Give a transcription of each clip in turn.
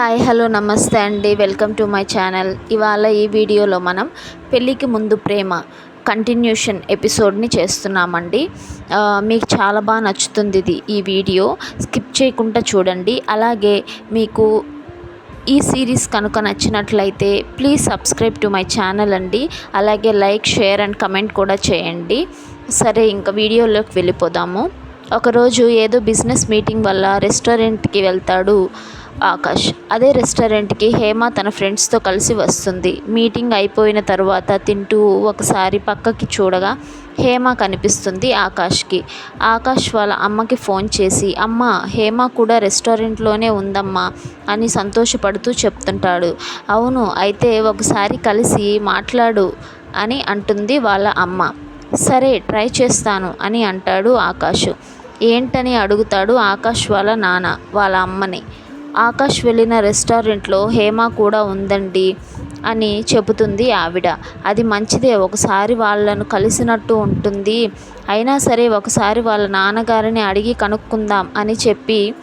Hi hello నమస్తే అండి. Welcome to my channel. ఇవాళ ఈ వీడియోలో మనం పెళ్ళికి ముందు ప్రేమ కంటిన్యూషన్ ఎపిసోడ్ని చేస్తున్నామండి. మీకు చాలా బాగా నచ్చుతుంది ఇది ఈ వీడియో. స్కిప్ చేయకుండా చూడండి. అలాగే మీకు ఈ సిరీస్ కనుక నచ్చినట్లయితే please subscribe to my channel అండి. అలాగే లైక్ షేర్ అండ్ కమెంట్ కూడా చేయండి. సరే ఇంకా వీడియోలోకి వెళ్ళిపోదాము. ఒకరోజు ఏదో బిజినెస్ మీటింగ్ వల్ల రెస్టారెంట్కి వెళ్తాడు ఆకాష్. అదే రెస్టారెంట్కి హేమ తన ఫ్రెండ్స్తో కలిసి వస్తుంది. మీటింగ్ అయిపోయిన తర్వాత తింటూ ఒకసారి పక్కకి చూడగా హేమ కనిపిస్తుంది ఆకాష్కి. ఆకాష్ వాళ్ళ అమ్మకి ఫోన్ చేసి అమ్మ హేమ కూడా రెస్టారెంట్లోనే ఉందమ్మా అని సంతోషపడుతూ చెప్తుంటాడు. అవును అయితే ఒకసారి కలిసి మాట్లాడు అని అంటుంది వాళ్ళ అమ్మ. సరే ట్రై చేస్తాను అని అంటాడు ఆకాష్. ఏంటని అడుగుతాడు ఆకాష్ వాళ్ళ నాన్న వాళ్ళ అమ్మని. ఆకాష్ వెళ్ళిన రెస్టారెంట్లో హేమ కూడా ఉందండి అని చెబుతుంది ఆవిడ. అది మంచిదే ఒకసారి వాళ్ళను కలిసినట్టు ఉంటుంది. అయినా సరే ఒకసారి వాళ్ళ నాన్నగారిని అడిగి కనుక్కుందాం అని చెప్పి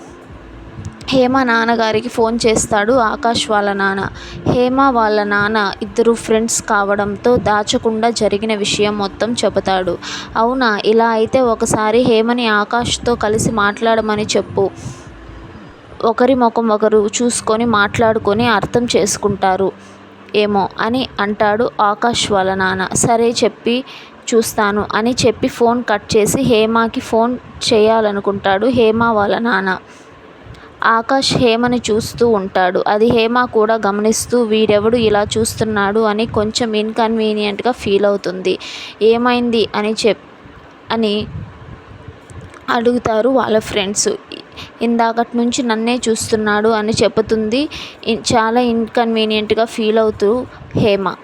హేమ నాన్నగారికి ఫోన్ చేస్తాడు ఆకాష్ వాళ్ళ నాన్న. హేమ వాళ్ళ నాన్న ఇద్దరు ఫ్రెండ్స్ కావడంతో దాచకుండా జరిగిన విషయం మొత్తం చెబుతాడు. అవునా ఇలా అయితే ఒకసారి హేమని ఆకాష్తో కలిసి మాట్లాడమని చెప్పు. ఒకరి ముఖం ఒకరు చూసుకొని మాట్లాడుకొని అర్థం చేసుకుంటారు. ఏమో అని అంటాడు ఆకాష్ వాళ్ళ నాన్న. సరే చెప్పి చూస్తాను అని చెప్పి ఫోన్ కట్ చేసి హేమకి ఫోన్ చేయాలనుకుంటాడు హేమ వాళ్ళ నాన్న. ఆకాష్ హేమని చూస్తూ ఉంటాడు. అది హేమ కూడా గమనిస్తూ వీడెవడు ఇలా చూస్తున్నాడు అని కొంచెం ఇన్కన్వీనియంట్గా ఫీల్ అవుతుంది. ఏమైంది అని చెప్ అని అడుగుతారు వాళ్ళ ఫ్రెండ్స్. ఇందాకటి నుంచి నన్నే చూస్తున్నాడు అని చెబుతుంది. చాలా ఇన్కన్వీనియంట్గా ఫీల్ అవుతూ హేమ.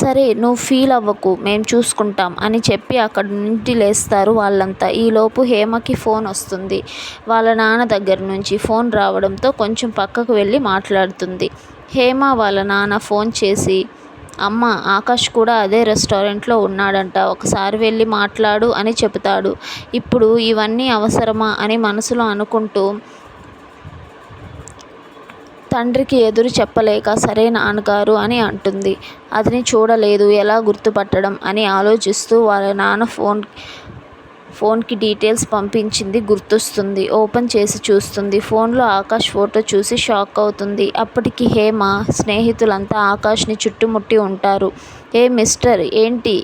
సరే నువ్వు ఫీల్ అవ్వకు మేము చూసుకుంటాం అని చెప్పి అక్కడ నుండి లేస్తారు వాళ్ళంతా. ఈలోపు హేమకి ఫోన్ వస్తుంది. వాళ్ళ నాన్న దగ్గర నుంచి ఫోన్ రావడంతో కొంచెం పక్కకు వెళ్ళి మాట్లాడుతుంది. హేమ వాళ్ళ నాన్న ఫోన్ చేసి అమ్మ ఆకాష్ కూడా అదే రెస్టారెంట్లో ఉన్నాడంట ఒకసారి వెళ్ళి మాట్లాడు అని చెబుతాడు. ఇప్పుడు ఇవన్నీ అవసరమా అని మనసులో అనుకుంటూ తండ్రికి ఎదురు చెప్పలేక సరే నాన్నగారు అని అంటుంది. అతని చూడలేదు ఎలా గుర్తుపట్టడం అని ఆలోచిస్తూ వాళ్ళ నాన్న ఫోన్ ఫోన్కి డీటెయిల్స్ పంపించింది గుర్తొస్తుంది ఓపెన్ చేసి చూస్తుంది. ఫోన్లో ఆకాష్ ఫోటో చూసి షాక్ అవుతుంది. అప్పటికి హేమ స్నేహితులంతా ఆకాష్ని చుట్టుముట్టి ఉంటారు. ఏ మిస్టర్ ఏంటి?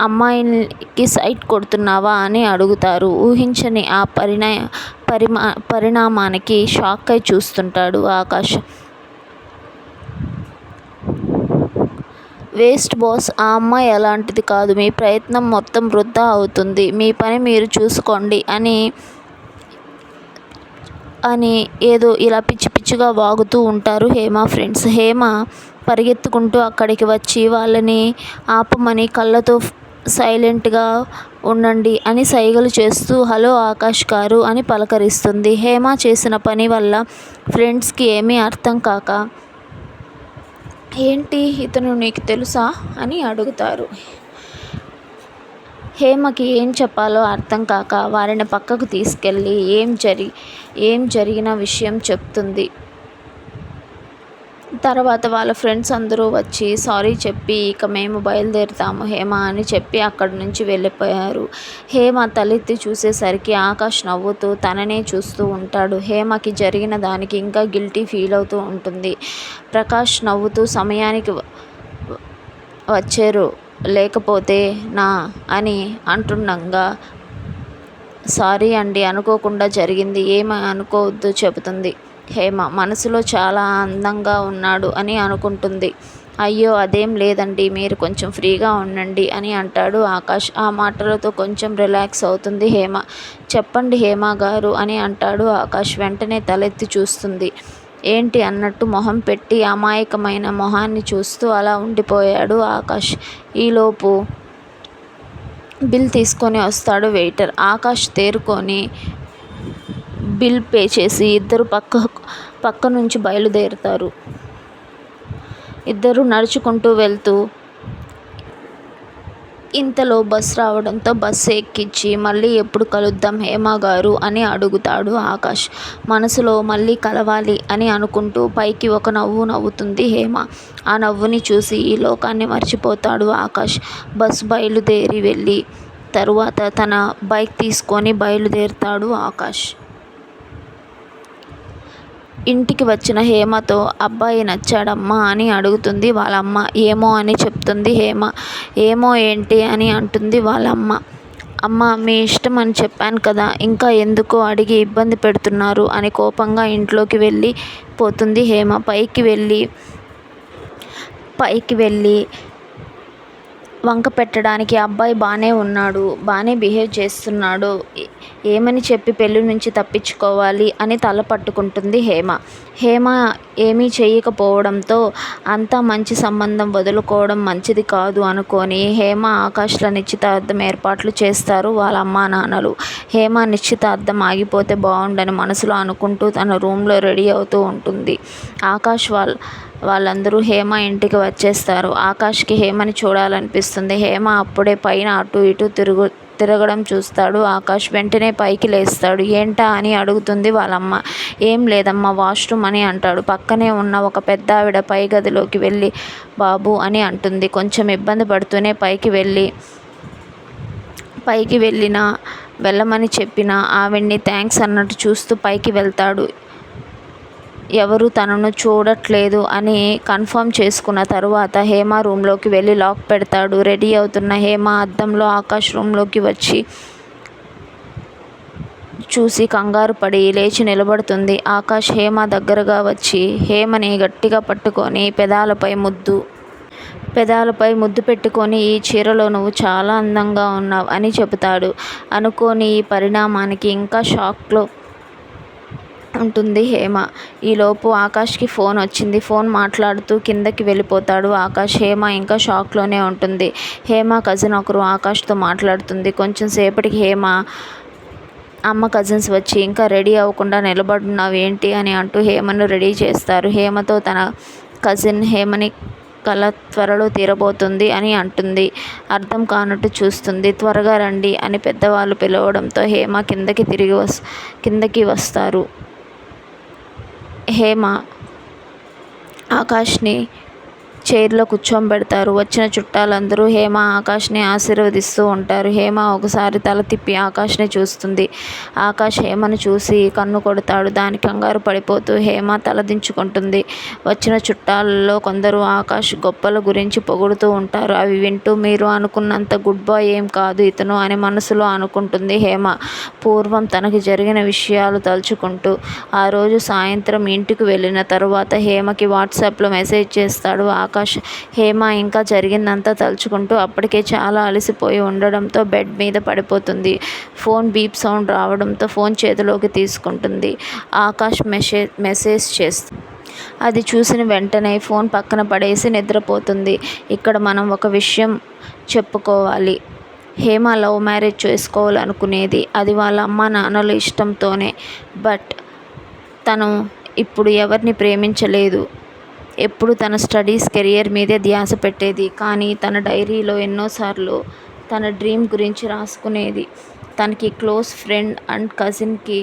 అమ్మాయికి సైట్ కొడుతున్నావా? అని అడుగుతారు. ఊహించని ఆ పరిణా పరిమా పరిణామానికి షాక్ అయి చూస్తుంటాడు ఆకాష్. వేస్ట్ బాస్ ఆ అమ్మాయి అలాంటిది కాదు. మీ ప్రయత్నం మొత్తం వృధా అవుతుంది. మీ పని మీరు చూసుకోండి అని అని ఏదో ఇలా పిచ్చి పిచ్చిగా వాగుతూ ఉంటారు హేమ ఫ్రెండ్స్. హేమ పరిగెత్తుకుంటూ అక్కడికి వచ్చి వాళ్ళని ఆపమని కళ్ళతో సైలెంట్గా ఉండండి అని సైగలు చేస్తూ హలో ఆకాష్ గారు అని పలకరిస్తుంది. హేమ చేసిన పని వల్ల ఫ్రెండ్స్కి ఏమీ అర్థం కాక ఏంటి ఇతను నీకు తెలుసా అని అడుగుతారు. హేమకి ఏం చెప్పాలో అర్థం కాక వారిని పక్కకు తీసుకెళ్ళి ఏం జరి ఏం జరిగిన విషయం చెప్తుంది. తర్వాత వాళ్ళ ఫ్రెండ్స్ అందరూ వచ్చి సారీ చెప్పి ఇక మేము బయలుదేరుతాము హేమ అని చెప్పి అక్కడి నుంచి వెళ్ళిపోయారు. హేమ తలెత్తి చూసేసరికి ఆకాష్ నవ్వుతూ తననే చూస్తూ ఉంటాడు. హేమకి జరిగిన దానికి ఇంకా గిల్టీ ఫీల్ అవుతూ ఉంటుంది. ప్రకాష్ నవ్వుతూ సమయానికి వచ్చారు లేకపోతే నా అని అంటుండగా సారీ అండి అనుకోకుండా జరిగింది ఏమీ అనుకోవద్దు చెబుతుంది. హేమ మనసులో చాలా అందంగా ఉన్నాడు అని అనుకుంటుంది. అయ్యో అదేం లేదండి మీరు కొంచెం ఫ్రీగా ఉండండి అని అంటాడు ఆకాష్. ఆ మాటలతో కొంచెం రిలాక్స్ అవుతుంది హేమ. చెప్పండి హేమ గారు అని అంటాడు ఆకాష్. వెంటనే తలెత్తి చూస్తుంది. ఏంటి అన్నట్టు మొహం పెట్టి అమాయకమైన మొహాన్ని చూస్తూ అలా ఉండిపోయాడు ఆకాష్. ఈలోపు బిల్ తీసుకొని వస్తాడు వెయిటర్. ఆకాష్ తేరుకొని బిల్ పే చేసి ఇద్దరు పక్క పక్క నుంచి బయలుదేరుతారు. ఇద్దరు నడుచుకుంటూ వెళ్తూ ఇంతలో బస్ రావడంతో బస్సు ఎక్కించి మళ్ళీ ఎప్పుడు కలుద్దాం హేమ గారు అని అడుగుతాడు ఆకాష్. మనసులో మళ్ళీ కలవాలి అని అనుకుంటూ పైకి ఒక నవ్వు నవ్వుతుంది హేమ. ఆ నవ్వుని చూసి ఈ లోకాన్ని మర్చిపోతాడు ఆకాష్. బస్ బయలుదేరి వెళ్ళి తరువాత తన బైక్ తీసుకొని బయలుదేరుతాడు ఆకాష్. ఇంటికి వచ్చిన హేమతో అబ్బాయి నచ్చాడమ్మా అని అడుగుతుంది వాళ్ళమ్మ. ఏమో అని చెప్తుంది హేమ. ఏమో ఏంటి అని అంటుంది వాళ్ళమ్మ. అమ్మ మీ ఇష్టం అని చెప్పాను కదా ఇంకా ఎందుకు అడిగి ఇబ్బంది పెడుతున్నారు అని కోపంగా ఇంట్లోకి వెళ్ళి పోతుంది హేమ. పైకి వెళ్ళి పైకి వెళ్ళి వంక పెట్టడానికి అబ్బాయి బాగానే ఉన్నాడు బాగానే బిహేవ్ చేస్తున్నాడు. ఏమని చెప్పి పెళ్ళి నుంచి తప్పించుకోవాలి అని తల పట్టుకుంటుంది హేమ. హేమ ఏమీ చేయకపోవడంతో అంతా మంచి సంబంధం వదులుకోవడం మంచిది కాదు అనుకొని హేమ ఆకాష్ల నిశ్చితార్థం ఏర్పాట్లు చేస్తారు వాళ్ళ అమ్మా నాన్నలు. హేమ నిశ్చితార్థం ఆగిపోతే బాగుండని మనసులో అనుకుంటూ తన రూమ్లో రెడీ అవుతూ ఉంటుంది. ఆకాష్ వాళ్ళ వాళ్ళందరూ హేమ ఇంటికి వచ్చేస్తారు. ఆకాష్కి హేమని చూడాలనిపిస్తుంది. హేమ అప్పుడే పైన అటు ఇటు తిరుగు తిరగడం చూస్తాడు. ఆకాష్ వెంటనే పైకి లేస్తాడు. ఏంటా అని అడుగుతుంది వాళ్ళమ్మ. ఏం లేదమ్మా వాష్రూమ్ అని అంటాడు. పక్కనే ఉన్న ఒక పెద్ద ఆవిడ పై గదిలోకి వెళ్ళి బాబు అని అంటుంది. కొంచెం ఇబ్బంది పడుతూనే పైకి వెళ్ళి పైకి వెళ్ళిన వెళ్ళమని చెప్పిన ఆవిడ్ని థ్యాంక్స్ అన్నట్టు చూస్తూ పైకి వెళ్తాడు. ఎవరు తనను చూడట్లేదు అని కన్ఫర్మ్ చేసుకున్న తరువాత హేమ రూమ్లోకి వెళ్ళి లాక్ పెడతాడు. రెడీ అవుతున్న హేమ అద్దంలో ఆకాష్ రూమ్లోకి వచ్చి చూసి కంగారు పడి లేచి నిలబడుతుంది. ఆకాష్ హేమ దగ్గరగా వచ్చి హేమని గట్టిగా పట్టుకొని పెదాలపై ముద్దు పెదాలపై ముద్దు పెట్టుకొని ఈ చీరలో నువ్వు చాలా అందంగా ఉన్నావు అని చెబుతాడు. అనుకోని ఈ పరిణామానికి ఇంకా షాక్లో ఉంటుంది హేమ. ఈలోపు ఆకాష్కి ఫోన్ వచ్చింది. ఫోన్ మాట్లాడుతూ కిందకి వెళ్ళిపోతాడు ఆకాష్. హేమ ఇంకా షాక్లోనే ఉంటుంది. హేమ కజిన్ ఒకరు ఆకాష్తో మాట్లాడుతుంది. కొంచెం సేపటికి హేమ అమ్మ కజిన్స్ వచ్చి ఇంకా రెడీ అవ్వకుండా నిలబడున్నావు ఏంటి? అని అంటూ హేమను రెడీ చేస్తారు. హేమతో తన కజిన్ హేమని కళ త్వరలో తీరబోతుంది అని అంటుంది. అర్థం కానట్టు చూస్తుంది. త్వరగా రండి అని పెద్దవాళ్ళు పిలవడంతో హేమ కిందకి తిరిగి వస్ కిందకి వస్తారు. హేమ ఆకాష్ని చైర్లో కూర్చోబెడతారు వచ్చిన చుట్టాలందరూ హేమ ఆకాష్ని ఆశీర్వదిస్తూ ఉంటారు. హేమ ఒకసారి తల తిప్పి ఆకాష్ని చూస్తుంది. ఆకాష్ హేమను చూసి కన్ను కొడతాడు. దాని కంగారు పడిపోతూ హేమ తలదించుకుంటుంది వచ్చిన చుట్టాలలో కొందరు ఆకాష్ గొప్పల గురించి పొగుడుతూ ఉంటారు. అవి వింటూ మీరు అనుకున్నంత గుడ్ బాయ్ ఏం కాదు ఇతను అని మనసులో అనుకుంటుంది హేమ. పూర్వం తనకి జరిగిన విషయాలు తలుచుకుంటూ ఆ రోజు సాయంత్రం ఇంటికి వెళ్ళిన తరువాత హేమకి వాట్సాప్లో మెసేజ్ చేస్తాడు. ఆకాష్ హేమ ఇంకా జరిగిందంతా తలుచుకుంటూ అప్పటికే చాలా అలసిపోయి ఉండడంతో బెడ్ మీద పడిపోతుంది. ఫోన్ బీప్ సౌండ్ రావడంతో ఫోన్ చేతిలోకి తీసుకుంటుంది. ఆకాష్ మెసేజ్ మెసేజ్ చేస్తుంది అది చూసిన వెంటనే ఫోన్ పక్కన పడేసి నిద్రపోతుంది. ఇక్కడ మనం ఒక విషయం చెప్పుకోవాలి. హేమ లవ్ మ్యారేజ్ చేసుకోవాలనుకునేది అది వాళ్ళ అమ్మ నాన్నల ఇష్టంతోనే. బట్ తను ఇప్పుడు ఎవరిని ప్రేమించలేదు. ఎప్పుడు తన స్టడీస్ కెరియర్ మీదే ధ్యాస పెట్టేది. కానీ తన డైరీలో ఎన్నోసార్లు తన డ్రీమ్ గురించి రాసుకునేది. తనకి క్లోజ్ ఫ్రెండ్ అండ్ కజిన్కి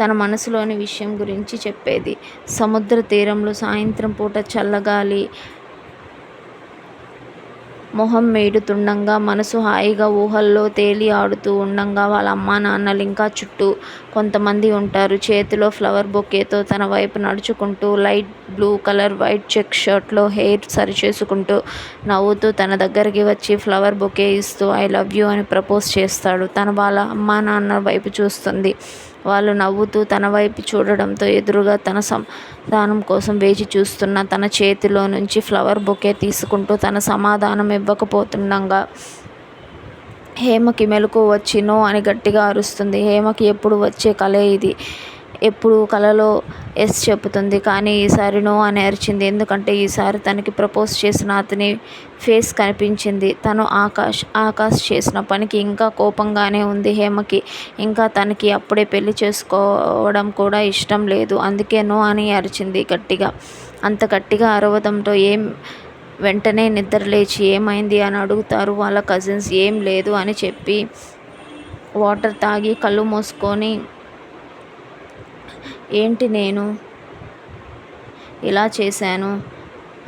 తన మనసులోని విషయం గురించి చెప్పేది. సముద్ర తీరంలో సాయంత్రం పూట చల్లగాలి మొహం మేడుతుండగా మనసు హాయిగా ఊహల్లో తేలి ఆడుతూ ఉండంగా వాళ్ళ అమ్మా నాన్నలు ఇంకా చుట్టూ కొంతమంది ఉంటారు. చేతిలో ఫ్లవర్ బొకేతో తన వైపు నడుచుకుంటూ light blue colour white check షర్ట్లో hair సరిచేసుకుంటూ నవ్వుతూ తన దగ్గరికి వచ్చి ఫ్లవర్ బొకే ఇస్తూ ఐ లవ్ యూ అని ప్రపోజ్ చేస్తాడు. తన వాళ్ళ అమ్మా నాన్న వైపు చూస్తుంది. వాళ్ళు నవ్వుతూ తన వైపు చూడడంతో ఎదురుగా తన సమాధానం కోసం వేచి చూస్తున్న తన చేతిలో నుంచి ఫ్లవర్ బొకే తీసుకుంటూ తన సమాధానం ఇవ్వకపోతుండగా హేమకి మెలకు వచ్చి నో అని గట్టిగా అరుస్తుంది. హేమకి ఎప్పుడు వచ్చే కలే ఇది. ఎప్పుడు కలలో ఎస్ చెబుతుంది. కానీ ఈసారి నో అని అరిచింది. ఎందుకంటే ఈసారి తనకి ప్రపోజ్ చేసిన అతని ఫేస్ కనిపించింది. తను ఆకాష్ ఆకాష్ చేసిన పనికి ఇంకా కోపంగానే ఉంది హేమకి. ఇంకా తనకి అప్పుడే పెళ్ళి చేసుకోవడం కూడా ఇష్టం లేదు. అందుకే నో అని అరిచింది గట్టిగా. అంత గట్టిగా అరవడంతో ఏం వెంటనే నిద్ర లేచి ఏమైంది అని అడుగుతారు. వాళ్ళ కజిన్స్ ఏం లేదు అని చెప్పి వాటర్ తాగి కళ్ళు మూసుకొని ఏంటి నేను? ఇలా చేశాను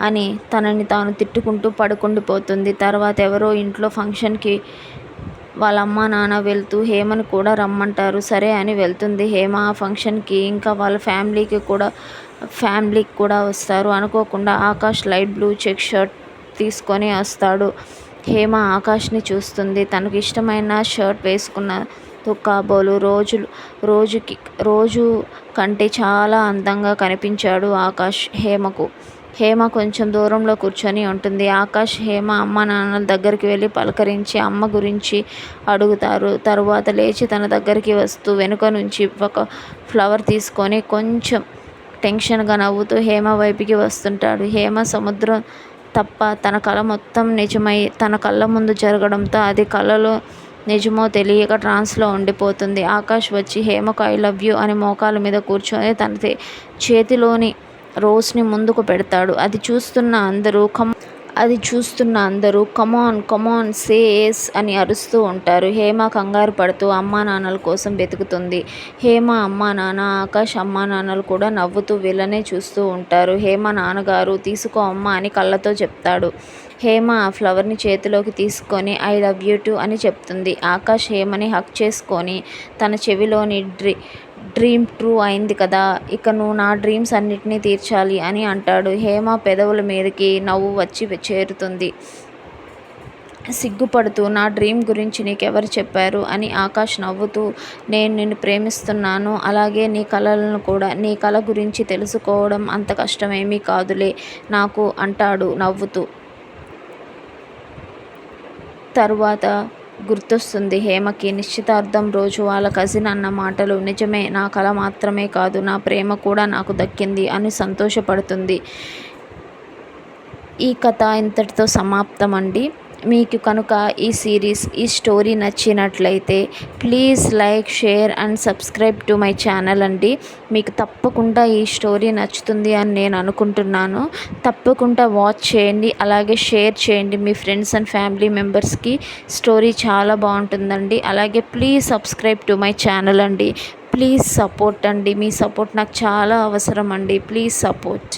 అని తనని తాను తిట్టుకుంటూ పడుకుండిపోతుంది తర్వాత ఎవరో ఇంట్లో ఫంక్షన్కి వాళ్ళ అమ్మ నాన్న వెళ్తూ హేమను కూడా రమ్మంటారు. సరే అని వెళ్తుంది. హేమ ఆ ఫంక్షన్కి ఇంకా వాళ్ళ ఫ్యామిలీకి కూడా ఫ్యామిలీకి కూడా వస్తారు. అనుకోకుండా Akash light blue check shirt తీసుకొని వస్తాడు. హేమ ఆకాష్ని చూస్తుంది. తనకు ఇష్టమైన షర్ట్ వేసుకున్న కాబోలు రోజులు రోజుకి రోజు కంటే చాలా అందంగా కనిపించాడు ఆకాష్ హేమకు. హేమ కొంచెం దూరంలో కూర్చొని ఉంటుంది. ఆకాష్ హేమ అమ్మ నాన్నల దగ్గరికి వెళ్ళి పలకరించి అమ్మ గురించి అడుగుతారు. తరువాత లేచి తన దగ్గరికి వస్తూ వెనుక నుంచి ఒక ఫ్లవర్ తీసుకొని కొంచెం టెన్షన్గా నవ్వుతూ హేమ వైపుకి వస్తుంటాడు. హేమ సముద్రం తప్ప తన కళ మొత్తం నిజమై తన కళ్ళ ముందు జరగడంతో అది కళలో నిజమో తెలియక ట్రాన్స్లో ఉండిపోతుంది. ఆకాష్ వచ్చి హేమకు ఐ లవ్ యూ అని మోకాల మీద కూర్చొని తన చేతిలోని రోజ్ని ముందుకు పెడతాడు. అది చూస్తున్న అందరూ కమ్ అది చూస్తున్న అందరూ కమాన్ కమాన్ సేస్ అని అరుస్తూ ఉంటారు. హేమ కంగారు పడుతూ అమ్మా నాన్నల కోసం వెతుకుతుంది. హేమ అమ్మా నాన్న ఆకాష్ అమ్మా నాన్నలు కూడా నవ్వుతూ వీళ్ళనే చూస్తూ ఉంటారు. హేమ నాన్నగారు తీసుకో అమ్మ అని కళ్ళతో చెప్తాడు. హేమ ఆ ఫ్లవర్ని చేతిలోకి తీసుకొని ఐ లవ్ యూ టు అని చెప్తుంది. ఆకాష్ హేమని హక్ చేసుకొని తన చెవిలోని డ్రీ డ్రీమ్ ట్రూ అయింది కదా ఇక నువ్వు నా డ్రీమ్స్ అన్నిటినీ తీర్చాలి అని అంటాడు. హేమ పెదవుల మీదకి నవ్వు వచ్చి చేరుతుంది. సిగ్గుపడుతూ నా డ్రీమ్ గురించి నీకెవరు చెప్పారు? అని ఆకాష్ నవ్వుతూ నేను నిన్ను ప్రేమిస్తున్నాను. అలాగే నీ కళలను కూడా నీ కళ గురించి తెలుసుకోవడం అంత కష్టమేమీ కాదులే నాకు అంటాడు నవ్వుతూ. తరువాత గుర్తొస్తుంది హేమకి నిశ్చితార్థం రోజు వాళ్ళ కజిన్ అన్న మాటలు నిజమే నా కళ మాత్రమే కాదు నా ప్రేమ కూడా నాకు దక్కింది అని సంతోషపడుతుంది. ఈ కథ ఇంతటితో సమాప్తం అండి మీకు కనుక ఈ సిరీస్ ఈ స్టోరీ నచ్చినట్లయితే please like share and subscribe to my channel అండి. మీకు తప్పకుండా ఈ స్టోరీ నచ్చుతుంది అని నేను అనుకుంటున్నాను. తప్పకుండా వాచ్ చేయండి. అలాగే షేర్ చేయండి మీ ఫ్రెండ్స్ అండ్ ఫ్యామిలీ మెంబర్స్కి స్టోరీ చాలా బాగుంటుందండి. అలాగే please subscribe to my channel అండి. ప్లీజ్ సపోర్ట్ అండి. మీ సపోర్ట్ నాకు చాలా అవసరం అండి. Please support